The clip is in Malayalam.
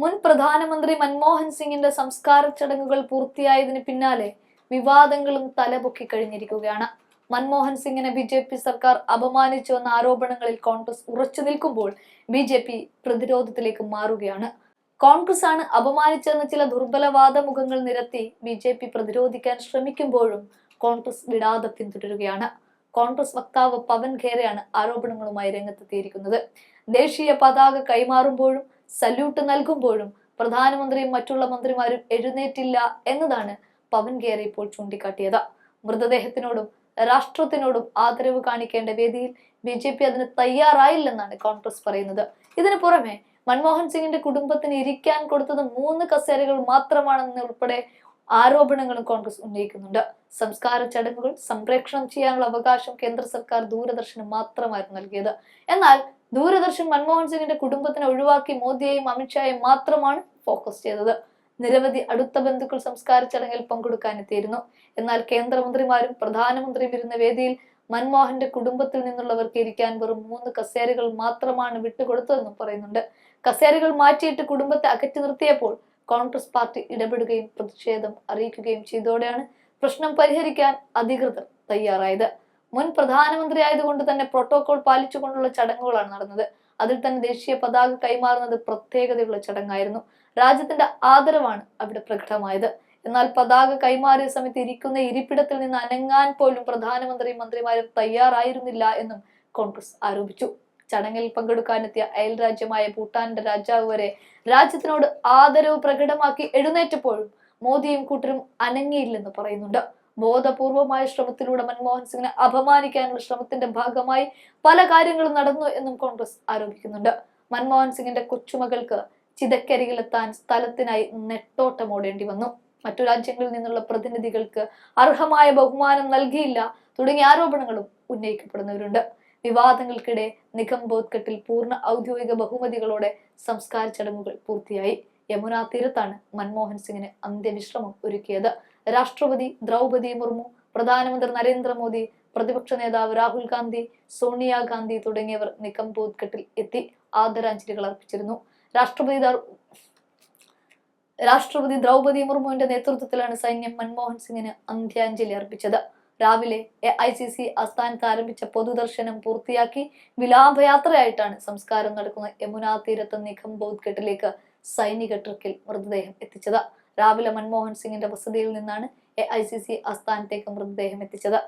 മുൻ പ്രധാനമന്ത്രി മൻമോഹൻ സിംഗിന്റെ സംസ്കാര ചടങ്ങുകൾ പൂർത്തിയായതിന് പിന്നാലെ വിവാദങ്ങളും തലപൊക്കി കഴിഞ്ഞിരിക്കുകയാണ്. മൻമോഹൻ സിംഗിനെ ബി ജെ പി സർക്കാർ അപമാനിച്ചു എന്ന ആരോപണങ്ങളിൽ കോൺഗ്രസ് ഉറച്ചു നിൽക്കുമ്പോൾ ബി ജെ പി പ്രതിരോധത്തിലേക്ക് മാറുകയാണ്. കോൺഗ്രസ് ആണ് അപമാനിച്ചെന്ന ചില ദുർബലവാദ മുഖങ്ങൾ നിരത്തി ബി ജെ പി പ്രതിരോധിക്കാൻ ശ്രമിക്കുമ്പോഴും കോൺഗ്രസ് വിടാതെ പിന്തുടരുകയാണ്. കോൺഗ്രസ് വക്താവ് പവൻ ഖേരയാണ് ആരോപണങ്ങളുമായി രംഗത്തെത്തിയിരിക്കുന്നത്. ദേശീയ പതാക കൈമാറുമ്പോഴും സല്യൂട്ട് നൽകുമ്പോഴും പ്രധാനമന്ത്രിയും മറ്റുള്ള മന്ത്രിമാരും എഴുന്നേറ്റില്ല എന്നതാണ് പവൻ ഖേര ഇപ്പോൾ ചൂണ്ടിക്കാട്ടിയത്. മൃതദേഹത്തിനോടും രാഷ്ട്രത്തിനോടും ആദരവ് കാണിക്കേണ്ട വേദിയിൽ ബി ജെ പി അതിന് തയ്യാറായില്ലെന്നാണ് കോൺഗ്രസ് പറയുന്നത്. ഇതിനു പുറമെ മൻമോഹൻ സിംഗിന്റെ കുടുംബത്തിന് ഇരിക്കാൻ കൊടുത്തത് മൂന്ന് കസേരകൾ മാത്രമാണെന്ന് ഉൾപ്പെടെ ആരോപണങ്ങളും കോൺഗ്രസ് ഉന്നയിക്കുന്നുണ്ട്. സംസ്കാര ചടങ്ങുകൾ സംപ്രേക്ഷണം ചെയ്യാനുള്ള അവകാശം കേന്ദ്ര സർക്കാർ ദൂരദർശന് മാത്രമായിരുന്നു നൽകിയത്. എന്നാൽ ദൂരദർശൻ മൻമോഹൻ സിംഗിന്റെ കുടുംബത്തിനെ ഒഴിവാക്കി മോദിയെയും അമിത്ഷായെയും മാത്രമാണ് ഫോക്കസ് ചെയ്തത്. നിരവധി അടുത്ത ബന്ധുക്കൾ സംസ്കാര ചടങ്ങിൽ പങ്കെടുക്കാനെത്തിയിരുന്നു. എന്നാൽ കേന്ദ്രമന്ത്രിമാരും പ്രധാനമന്ത്രിയും ഇരുന്ന വേദിയിൽ മൻമോഹന്റെ കുടുംബത്തിൽ നിന്നുള്ളവർക്ക് ഇരിക്കാൻ വെറും മൂന്ന് കസേരകൾ മാത്രമാണ് വിട്ടുകൊടുത്തതെന്നും പറയുന്നുണ്ട്. കസേരകൾ മാറ്റിയിട്ട് കുടുംബത്തെ അകറ്റി നിർത്തിയപ്പോൾ കോൺഗ്രസ് പാർട്ടി ഇടപെടുകയും പ്രതിഷേധം അറിയിക്കുകയും ചെയ്തതോടെയാണ് പ്രശ്നം പരിഹരിക്കാൻ അധികൃതർ തയ്യാറായത്. മുൻ പ്രധാനമന്ത്രി ആയതുകൊണ്ട് തന്നെ പ്രോട്ടോകോൾ പാലിച്ചുകൊണ്ടുള്ള ചടങ്ങുകളാണ് നടന്നത്. അതിൽ തന്നെ ദേശീയ പതാക കൈമാറുന്നത് പ്രത്യേകതയുള്ള ചടങ്ങായിരുന്നു. രാജ്യത്തിന്റെ ആദരവാണ് അവിടെ പ്രകടമായത്. എന്നാൽ പതാക കൈമാറിയ സമയത്ത് ഇരിക്കുന്ന ഇരിപ്പിടത്തിൽ നിന്ന് അനങ്ങാൻ പോലും പ്രധാനമന്ത്രിയും മന്ത്രിമാരും തയ്യാറായിരുന്നില്ല എന്നും കോൺഗ്രസ് ആരോപിച്ചു. ചടങ്ങിൽ പങ്കെടുക്കാനെത്തിയ അയൽ രാജ്യമായ ഭൂട്ടാന്റെ രാജാവ് വരെ രാജ്യത്തിനോട് ആദരവ് പ്രകടമാക്കി എഴുന്നേറ്റപ്പോഴും മോദിയും കൂട്ടരും അനങ്ങിയില്ലെന്ന് പറയുന്നുണ്ട്. ബോധപൂർവമായ ശ്രമത്തിലൂടെ മൻമോഹൻ സിംഗിനെ അപമാനിക്കാനുള്ള ശ്രമത്തിന്റെ ഭാഗമായി പല കാര്യങ്ങളും നടന്നു എന്നും കോൺഗ്രസ് ആരോപിക്കുന്നുണ്ട്. മൻമോഹൻ സിംഗിന്റെ കൊച്ചുമകൾക്ക് ചിതക്കരികിലെത്താൻ സ്ഥലത്തിനായി നെട്ടോട്ടമോടേണ്ടി വന്നു. മറ്റു രാജ്യങ്ങളിൽ നിന്നുള്ള പ്രതിനിധികൾക്ക് അർഹമായ ബഹുമാനം നൽകിയില്ല തുടങ്ങിയ ആരോപണങ്ങളും ഉന്നയിക്കപ്പെടുന്നവരുണ്ട്. വിവാദങ്ങൾക്കിടെ നിഗംബോധ്ഘട്ടിൽ പൂർണ ഔദ്യോഗിക ബഹുമതികളോടെ സംസ്കാര ചടങ്ങുകൾ പൂർത്തിയായി. യമുനാ തീരത്താണ് മൻമോഹൻ സിംഗിന് അന്ത്യവിശ്രമം ഒരുക്കിയത്. രാഷ്ട്രപതി ദ്രൗപതി മുർമു പ്രധാനമന്ത്രി നരേന്ദ്രമോദി പ്രതിപക്ഷ നേതാവ് രാഹുൽ ഗാന്ധി സോണിയാഗാന്ധി തുടങ്ങിയവർ നിഗംബോധ്ഘട്ടിൽ എത്തി ആദരാഞ്ജലികൾ അർപ്പിച്ചിരുന്നു. രാഷ്ട്രപതി രാഷ്ട്രപതി ദ്രൗപതി മുർമുവിന്റെ നേതൃത്വത്തിലാണ് സൈന്യം മൻമോഹൻ സിംഗിന് അന്ത്യാഞ്ജലി അർപ്പിച്ചത്. രാവിലെ എ ഐ സി സി ആസ്ഥാനത്ത് ആരംഭിച്ച പൊതുദർശനം പൂർത്തിയാക്കി വിലാപയാത്രയായിട്ടാണ് സംസ്കാരം നടക്കുന്ന യമുനാ തീരത്ത് നിഗംബോധ്ഘട്ടിലേക്ക് സൈനിക ട്രക്കിൽ മൃതദേഹം എത്തിച്ചത്. രാവിലെ മൻമോഹൻ സിംഗിന്റെ വസതിയിൽ നിന്നാണ് എ ഐ സി സി ആസ്ഥാനത്തേക്ക് മൃതദേഹം എത്തിച്ചത്.